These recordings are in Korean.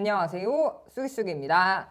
안녕하세요. 쑥이쑥입니다.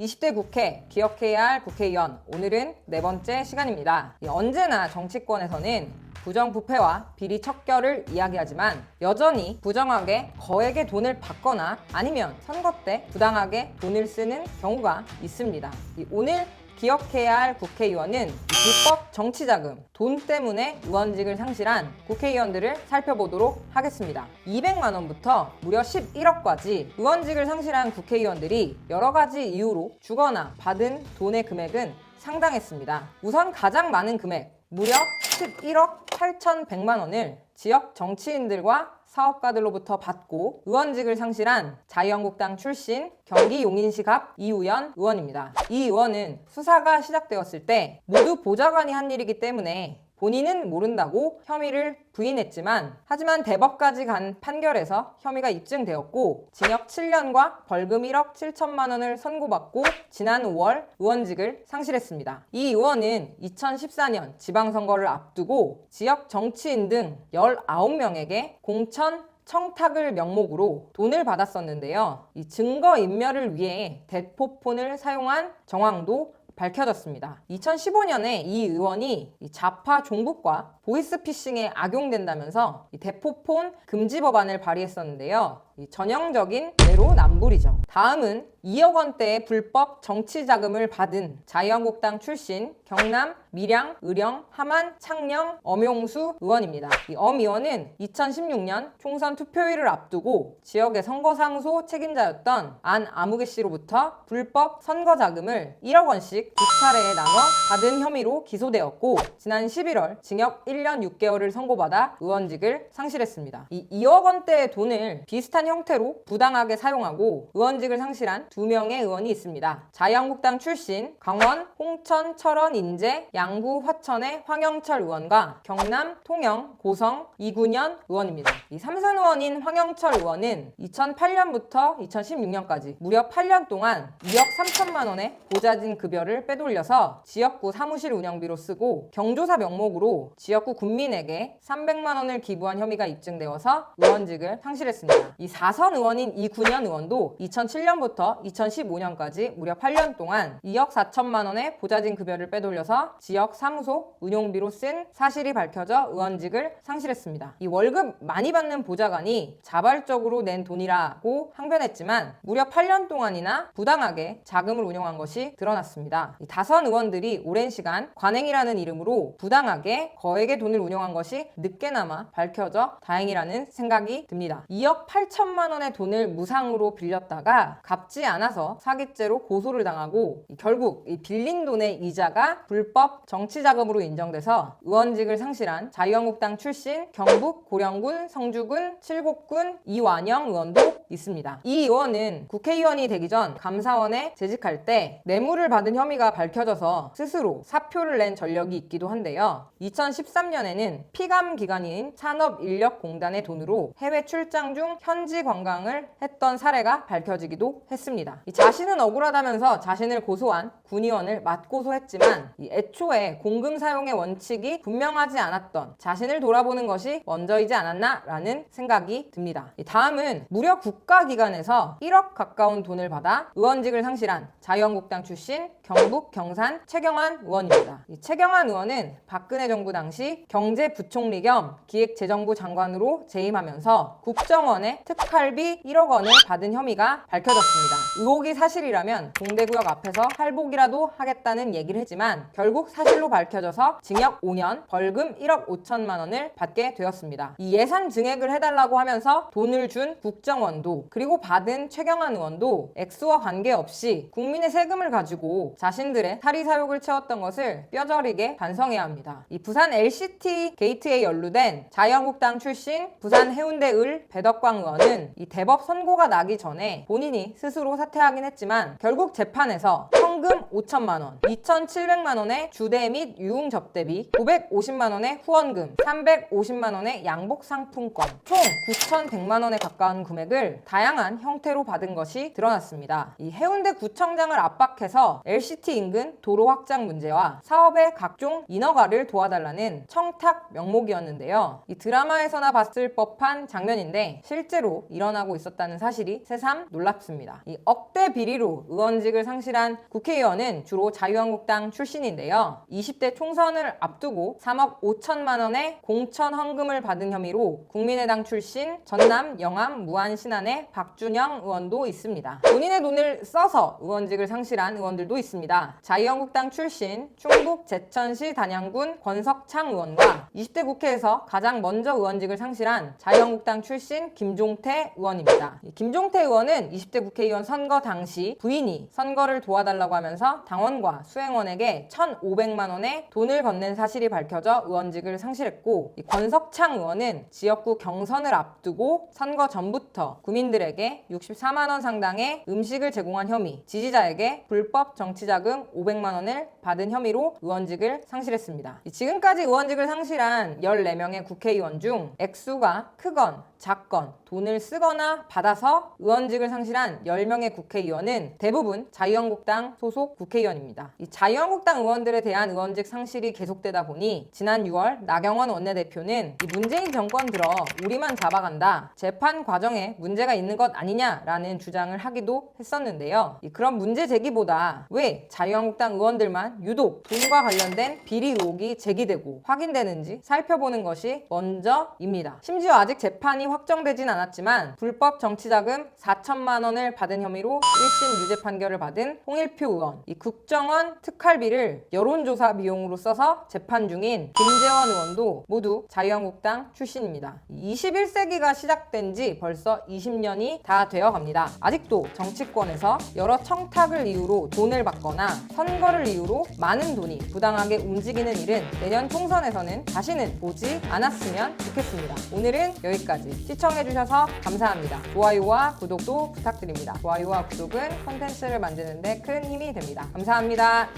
(20대) 국회 기억해야 할 국회의원 오늘은 네 번째 시간입니다 이 언제나 정치권에서는 부정부패와 비리 척결을 이야기하지만 여전히 부정하게 거액의 돈을 받거나 아니면 선거 때 부당하게 돈을 쓰는 경우가 있습니다 이 오늘 기억해야 할 국회의원은 이 불법 정치자금, 돈 때문에 의원직을 상실한 국회의원들을 살펴보도록 하겠습니다. 200만 원부터 무려 11억까지 의원직을 상실한 국회의원들이 여러 가지 이유로 주거나 받은 돈의 금액은 상당했습니다. 우선 가장 많은 금액, 무려 11억 8,100만 원을 지역 정치인들과 사업가들로부터 받고 의원직을 상실한 자유한국당 출신 경기 용인시갑 이우연 의원입니다. 이 의원은 수사가 시작되었을 때 모두 보좌관이 한 일이기 때문에 본인은 모른다고 혐의를 부인했지만 하지만 대법까지 간 판결에서 혐의가 입증되었고 징역 7년과 벌금 1억 7천만 원을 선고받고 지난 5월 의원직을 상실했습니다. 이 의원은 2014년 지방선거를 앞두고 지역 정치인 등 19명에게 공천 청탁을 명목으로 돈을 받았었는데요. 이 증거 인멸을 위해 대포폰을 사용한 정황도 밝혀졌습니다. 2015년에 이 의원이 이 좌파 종북과 보이스피싱에 악용된다면서 이 대포폰 금지 법안을 발의했었는데요. 이 전형적인 내로남불이죠. 다음은 2억 원대의 불법 정치 자금을 받은 자유한국당 출신 경남 밀양, 의령, 함안, 창녕, 엄용수 의원입니다. 이엄 의원은 2016년 총선 투표일을 앞두고 지역의 선거상소 책임자였던 안 아무개 씨로부터 불법 선거 자금을 1억 원씩 두 차례에 나눠 받은 혐의로 기소되었고 지난 11월 징역 1년 6개월을 선고받아 의원직을 상실했습니다. 이 2억 원대의 돈을 비슷한 형태로 부당하게 사용하고 의원직을 상실한 두 명의 의원이 있습니다. 자유한국당 출신 강원, 홍천, 철원, 인제, 양구, 화천의 황영철 의원과 경남, 통영, 고성, 이군현 의원입니다. 이 삼선 의원인 황영철 의원은 2008년부터 2016년까지 무려 8년 동안 2억 3천만 원의 보좌진 급여를 빼돌려서 지역구 사무실 운영비로 쓰고 경조사 명목으로 지역구 군민에게 300만 원을 기부한 혐의가 입증되어서 의원직을 상실했습니다. 이 4선 의원인 이군현 의원도 2007년부터 2015년까지 무려 8년 동안 2억 4천만 원의 보좌진 급여를 빼돌려서 지역 사무소 운용비로 쓴 사실이 밝혀져 의원직을 상실했습니다. 이 월급 많이 받는 보좌관이 자발적으로 낸 돈이라고 항변했지만 무려 8년 동안이나 부당하게 자금을 운영한 것이 드러났습니다. 이 다선 의원들이 오랜 시간 관행이라는 이름으로 부당하게 거액의 돈을 운영한 것이 늦게나마 밝혀져 다행이라는 생각이 듭니다. 2억 8천 만 원의 돈을 무상으로 빌렸다가 갚지 않아서 사기죄로 고소를 당하고 이 결국 이 빌린 돈의 이자가 불법 정치 자금으로 인정돼서 의원직을 상실한 자유한국당 출신 경북 고령군 성주군 칠곡군 이완영 의원도 있습니다. 이 의원은 국회의원이 되기 전 감사원에 재직할 때 뇌물을 받은 혐의가 밝혀져서 스스로 사표를 낸 전력이 있기도 한데요. 2013년에는 피감 기관인 산업인력공단의 돈으로 해외 출장 중 현지 관광을 했던 사례가 밝혀지기도 했습니다. 이 자신은 억울하다면서 자신을 고소한 군의원을 맞고소했지만 이 애초에 공금 사용의 원칙이 분명하지 않았던 자신을 돌아보는 것이 먼저이지 않았나라는 생각이 듭니다. 이 다음은 무려 국가기관에서 1억 가까운 돈을 받아 의원직을 상실한 자유한국당 출신 경북 경산 최경환 의원입니다. 이 최경환 의원은 박근혜 정부 당시 경제부총리 겸 기획재정부 장관으로 재임하면서 국정원에 특 활비 1억 원을 받은 혐의가 밝혀졌습니다. 의혹이 사실이라면 공대구역 앞에서 할복이라도 하겠다는 얘기를 했지만 결국 사실로 밝혀져서 징역 5년, 벌금 1억 5천만 원을 받게 되었습니다. 이 예산 증액을 해달라고 하면서 돈을 준 국정원도 그리고 받은 최경환 의원도 액수와 관계없이 국민의 세금을 가지고 자신들의 사리 사욕을 채웠던 것을 뼈저리게 반성해야 합니다. 이 부산 LCT 게이트에 연루된 자유한국당 출신 부산 해운대 을 배덕광 의원은 이 대법 선고가 나기 전에 본인이 스스로 사퇴하긴 했지만 결국 재판에서 현금 5천만 원, 2,700만 원의 주대 및 유흥 접대비, 950만 원의 후원금, 350만 원의 양복 상품권, 총 9,100만 원에 가까운 금액을 다양한 형태로 받은 것이 드러났습니다. 이 해운대 구청장을 압박해서 LCT 인근 도로 확장 문제와 사업의 각종 인허가를 도와달라는 청탁 명목이었는데요. 이 드라마에서나 봤을 법한 장면인데 실제로 일어나고 있었다는 사실이 새삼 놀랍습니다. 이 억대 비리로 의원직을 상실한 국회 의원은 주로 자유한국당 출신인데요. 20대 총선을 앞두고 3억 5천만 원의 공천 헌금을 받은 혐의로 국민의당 출신 전남 영암 무안 신안의 박준영 의원도 있습니다. 본인의 돈을 써서 의원직을 상실한 의원들도 있습니다. 자유한국당 출신 충북 제천시 단양군 권석창 의원과 20대 국회에서 가장 먼저 의원직을 상실한 자유한국당 출신 김종태 의원입니다. 이 김종태 의원은 20대 국회의원 선거 당시 부인이 선거를 도와달라고 하면서 당원과 수행원에게 1,500만 원의 돈을 건넨 사실이 밝혀져 의원직을 상실했고 이 권석창 의원은 지역구 경선을 앞두고 선거 전부터 국민들에게 64만 원 상당의 음식을 제공한 혐의, 지지자에게 불법 정치자금 500만 원을 받은 혐의로 의원직을 상실했습니다. 이 지금까지 의원직을 상실한 14명의 국회의원 중 액수가 크건 작건 돈을 쓰거나 받아서 의원직을 상실한 10명의 국회의원은 대부분 자유한국당 소속 국회의원입니다. 이 자유한국당 의원들에 대한 의원직 상실이 계속되다 보니 지난 6월 나경원 원내대표는 이 문재인 정권 들어 우리만 잡아간다. 재판 과정에 문제가 있는 것 아니냐라는 주장을 하기도 했었는데요. 이 그런 문제 제기보다 왜 자유한국당 의원들만 유독 돈과 관련된 비리 의혹이 제기되고 확인되는지 살펴보는 것이 먼저입니다. 심지어 아직 재판 이 확정되진 않았지만 불법 정치자금 4천만 원을 받은 혐의로 1심 유죄 판결을 받은 홍일표 의원, 이 국정원 특활비를 여론조사 비용으로 써서 재판 중인 김재원 의원도 모두 자유한국당 출신입니다. 21세기가 시작된 지 벌써 20년이 다 되어 갑니다. 아직도 정치권에서 여러 청탁을 이유로 돈을 받거나 선거를 이유로 많은 돈이 부당하게 움직이는 일은 내년 총선에서는 다시는 보지 않았으면 좋겠습니다. 오늘은 여기까지 시청해주셔서 감사합니다. 좋아요와 구독도 부탁드립니다. 좋아요와 구독은 콘텐츠를 만드는데 큰 힘이 됩니다. 감사합니다.